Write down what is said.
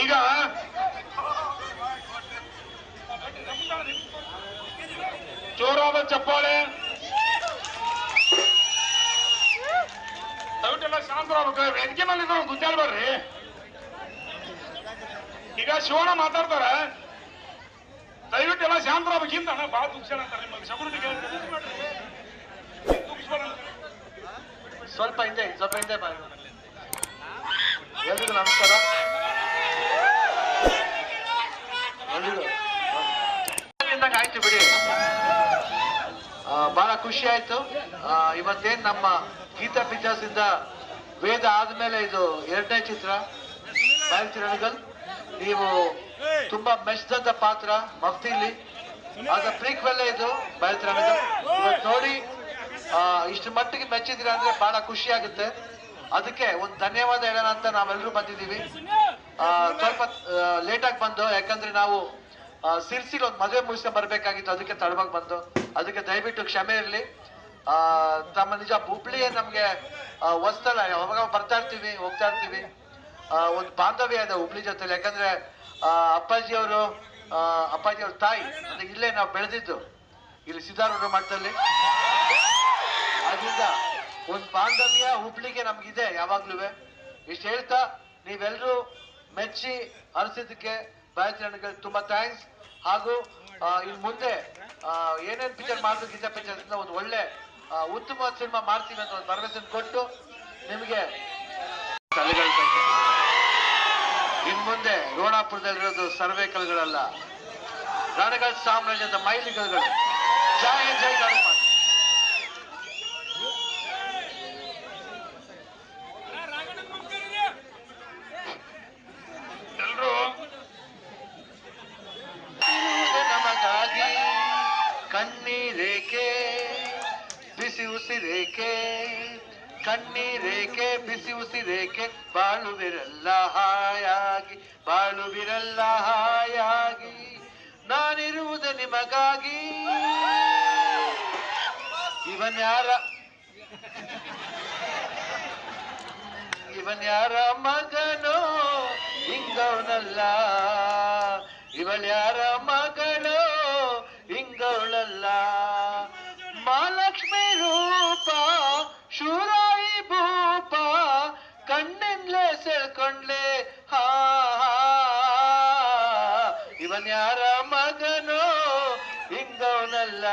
ಈಗ ಜೋರಾದ ಚಪ್ಪಾಳೆ. ದಯವಿಟ್ಟೆಲ್ಲ ಶಾಂತರಾಗ್ಬೇಕು. ವೇದಿಕೆ ಮೇಲೆ ಗುದ್ದಾಡಿ ಬರ್ರಿ ಈಗ ಶಿವಣ್ಣ ಮಾತಾಡ್ತಾರ. ದಯವಿಟ್ಟೆಲ್ಲ ಶಾಂತರಾಗ್ಬೇಕಿಂತ ಬಹಳ ದುಃಖ ಅಂತಾರೆ ನಿಮಗೆ ಸಗುಣಿಗೆ ಮಾಡ್ರಿ ಸ್ವಲ್ಪ ಹಿಂದೆ ಸ್ವಲ್ಪ ಹಿಂದೆ ಬಾ. ಎಲ್ರಿಗೂ ನಮಸ್ಕಾರ. ಆಯ್ತು ಬಿಡಿ. ಬಹಳ ಖುಷಿ ಆಯ್ತು. ಇವತ್ತೇನ್ ನಮ್ಮ ಗೀತಾ ಪಿಕ್ಚರ್ಸ್ ವೇದ ಆದ್ಮೇಲೆ ಇದು ಎರಡನೇ ಚಿತ್ರ ಬಾಯ್ತಿರಣಗಲ್ ನೀವು ತುಂಬಾ ಮೆಚ್ಚಿದಂತ ಪಾತ್ರ, ಮಫ್ತಿಲಿ. ಅದ ಪ್ರೀಕ್ವೆಲ್ಲ ಇದು ಬಾಯ್ತಿರಣಗಲ್ ಇವತ್ತು ನೋಡಿ ಇಷ್ಟು ಮಟ್ಟಿಗೆ ಮೆಚ್ಚಿದಿರ ಅಂದ್ರೆ ಬಹಳ ಖುಷಿ ಆಗುತ್ತೆ. ಅದಕ್ಕೆ ಒಂದು ಧನ್ಯವಾದ ಹೇಳೋಣ ಅಂತ ನಾವೆಲ್ಲರೂ ಬಂದಿದ್ದೀವಿ. ಸ್ವಲ್ಪ ಲೇಟ್ ಆಗಿ ಬಂದು, ಯಾಕಂದ್ರೆ ನಾವು ಸಿರ್ಸಿಲ್ ಒಂದು ಮದುವೆ ಮುಗಿಸ್ಕೊಂಡ್ ಬರ್ಬೇಕಾಗಿತ್ತು. ಅದಕ್ಕೆ ತಡವಾಗಿ ಬಂದು, ಅದಕ್ಕೆ ದಯವಿಟ್ಟು ಕ್ಷಮೆ ಇರಲಿ. ತಮ್ಮ ನಿಜ ಹುಬ್ಳಿಯೇ ನಮ್ಗೆ ಹೊಸ್ತಲ್ಲ ಯಾವಾಗ ಬರ್ತಾ ಇರ್ತೀವಿ, ಹೋಗ್ತಾ ಇರ್ತೀವಿ. ಒಂದು ಬಾಂಧವ್ಯ ಇದೆ ಹುಬ್ಳಿ ಜೊತೆಲಿ. ಯಾಕಂದ್ರೆ ಅಪ್ಪಾಜಿಯವರು ಅಪ್ಪಾಜಿ ಅವ್ರ ತಾಯಿ ಇಲ್ಲೇ ನಾವು ಬೆಳೆದಿದ್ದು. ಇಲ್ಲಿ ಸಿದ್ಧಾರೂಢ ಮಠದಲ್ಲಿ. ಅದರಿಂದ ಒಂದು ಬಾಂಧವ್ಯ ಹುಬ್ಳಿಗೆ ನಮ್ಗಿದೆ ಯಾವಾಗ್ಲೂ ಇಷ್ಟ ಹೇಳ್ತಾ ನೀವೆಲ್ಲರೂ ಮೆಚ್ಚಿ ಅನಿಸಿದ್ದಕ್ಕೆ ಬಾಯಚರಣೆಗೆ ತುಂಬಾ ಥ್ಯಾಂಕ್ಸ್. ಹಾಗೂ ಇನ್ ಮುಂದೆ ಏನೇನ್ ಪಿಕ್ಚರ್ ಮಾಡಿದ್ರು ಗೀತಾ ಪಿಕ್ಚರ್ ಒಂದು ಒಳ್ಳೆ ಉತ್ತಮ ಸಿನಿಮಾ ಮಾಡ್ತೀವಿ ಅಂತ ಒಂದು ಭರವಸೆ ಕೊಟ್ಟು ನಿಮಗೆ. ಇನ್ ಮುಂದೆ ರೋಣಾಪುರದಲ್ಲಿರೋದು ಸರ್ವೇಕಲ್ಗಳಲ್ಲ ರಾಣಗಳ ಸಾಮ್ರಾಜ್ಯದ ಮೈಲಿಗಲ್ಗಳು. ಜೈ ಹಿಂದ್, ಜೈ ಕಣ್ಣೀರೇಕೆ? ಬಿಸಿ ಉಸಿರೇಕೆ? ಕಣ್ಣೀರೇಕೆ? ಬಿಸಿ ಉಸಿರೇಕೆ? ಬಾಳುವಿರಲ್ಲ ಹಾಯಾಗಿ ಬಾಳುವಿರಲ್ಲ ಹಾಯಾಗಿ. ನಾನಿರುವುದು ನಿಮಗಾಗಿ. ಇವನ್ಯಾರ ಇವನ್ಯಾರ ಇವನ್ ಯಾರ ಮಗನೋ? ಹಿಂಗವನಲ್ಲ ಇವಳ ಇವನ್ಯಾರ ಮಗನೋ ಇಂದವನಲ್ಲ.